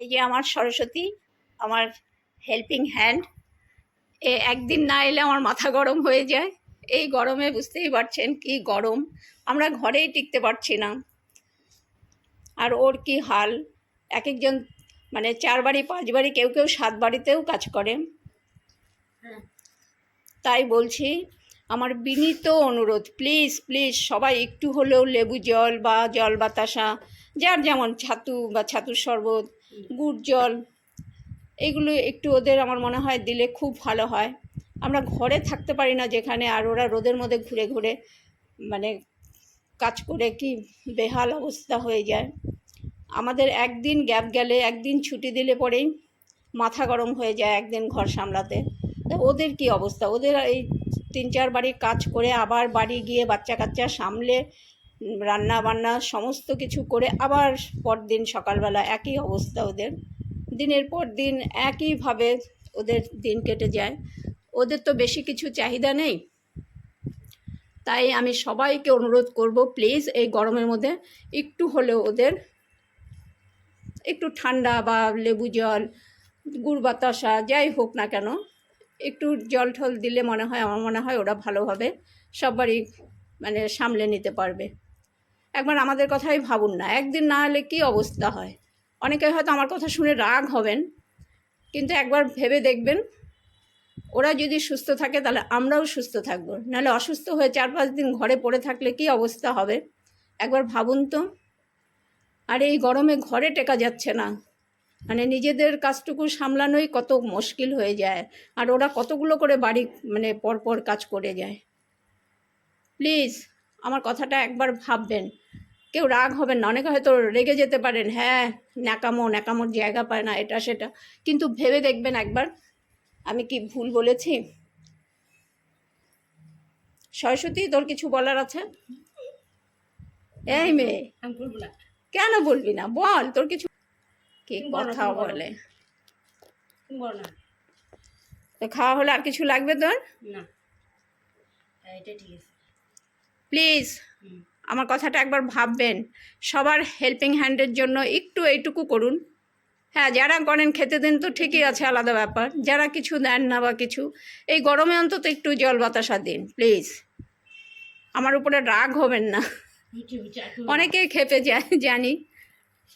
এই যে আমার সরস্বতী, আমার হেল্পিং হ্যান্ড এ একদিন না এলে আমার মাথা গরম হয়ে যায়। এই গরমে বুঝতেই পারছেন কি গরম, আমরা ঘরেই টিকতে পারছি না। আর ওর কি হাল? এক একজন মানে চার বাড়ি, পাঁচ বাড়ি, কেউ কেউ সাত বাড়িতেও কাজ করে। তাই বলছি, আমার বিনীত অনুরোধ প্লিজ প্লিজ সবাই একটু হলেও লেবু জল বা জল বাতাসা যার যেমন ছাতু বা ছাতুর শরবত গুড় জল এগুলো একটু ওদের আমার মনে হয় দিলে খুব ভালো হয়। আমরা ঘরে থাকতে পারি না যেখানে আর ওরা রোদের মধ্যে ঘুরে ঘুরে মানে কাজ করে কি বেহাল অবস্থা হয়ে যায়। আমাদের একদিন গ্যাপ গেলে একদিন ছুটি দিলে পরেই মাথা গরম হয়ে যায় একদিন ঘর সামলাতে। তা ওদের কি অবস্থা? ওদের এই তিন চার বাড়ি কাজ করে আবার বাড়ি গিয়ে বাচ্চা কাচ্চা সামলে রান্না বান্না সমস্ত কিছু করে আবার পরদিন সকালবেলা একই অবস্থা ওদের। দিনের পর দিন একইভাবে ওদের দিন কেটে যায়। ওদের তো বেশি কিছু চাহিদা নেই। তাই আমি সবাইকে অনুরোধ করব, প্লিজ এই গরমের মধ্যে একটু হলেও ওদের একটু ঠান্ডা বা লেবু জল, গুড় বাতাসা যাই হোক না কেন, একটু জল ঠল দিলে মনে হয়, আমার মনে হয় ওরা ভালোভাবে সবারই মানে সামলে নিতে পারবে। একবার আমাদের কথাই ভাবুন না। একদিন না হলে কী অবস্থা হয়? অনেকে হয়তো আমার কথা শুনে রাগ হবেন, কিন্তু একবার ভেবে দেখবেন, ওরা যদি সুস্থ থাকে তাহলে আমরাও সুস্থ থাকব। নাহলে অসুস্থ হয়ে চার পাঁচ দিন ঘরে পড়ে থাকলে কী অবস্থা হবে? একবার ভাবুন তো। আর এই গরমে ঘরে টেকা যাচ্ছে না। মানে নিজেদের কাজটুকু সামলানোই কত মুশকিল হয়ে যায়। আর ওরা কতগুলো করে বাড়ি মানে পরপর কাজ করে যায়। প্লিজ আমার কথাটা একবার ভাববেন। কেউ রাগ হবেন না অনেকে হয়তো রেগে যেতে পারেন হ্যাঁ ন্যাকামো ন্যাকামোর জায়গা পায় না এটা সেটা। কিন্তু ভেবে দেখবেন একবার আমি কি ভুল বলেছি? সরস্বতী তোর কিছু বলার আছে? এই মেয়ে। কেন বলবি না? বল তোর কিছু কি কথা বলে। তো খাওয়া হলে আর কিছু লাগবে তোর? না। হ্যাঁ, এটা ঠিক আছে। প্লিজ আমার কথাটা একবার ভাববেন। সবার হেল্পিং হ্যান্ডের জন্য একটু এইটুকু করুন। হ্যাঁ যারা করেন, খেতে দেন তো ঠিকই আছে, আলাদা ব্যাপার। যারা কিছু দেন না বা কিছু, এই গরমে অন্তত একটু জল বাতাসা দিন, প্লিজ। আমার উপরে রাগ হবেন না। অনেকেই খেপে যায়, জানি।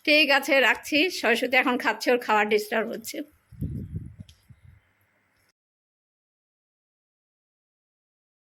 ঠিক আছে, রাখছি। সরস্বতী এখন খাচ্ছে, ওর খাওয়ার ডিস্টার্ব হচ্ছে।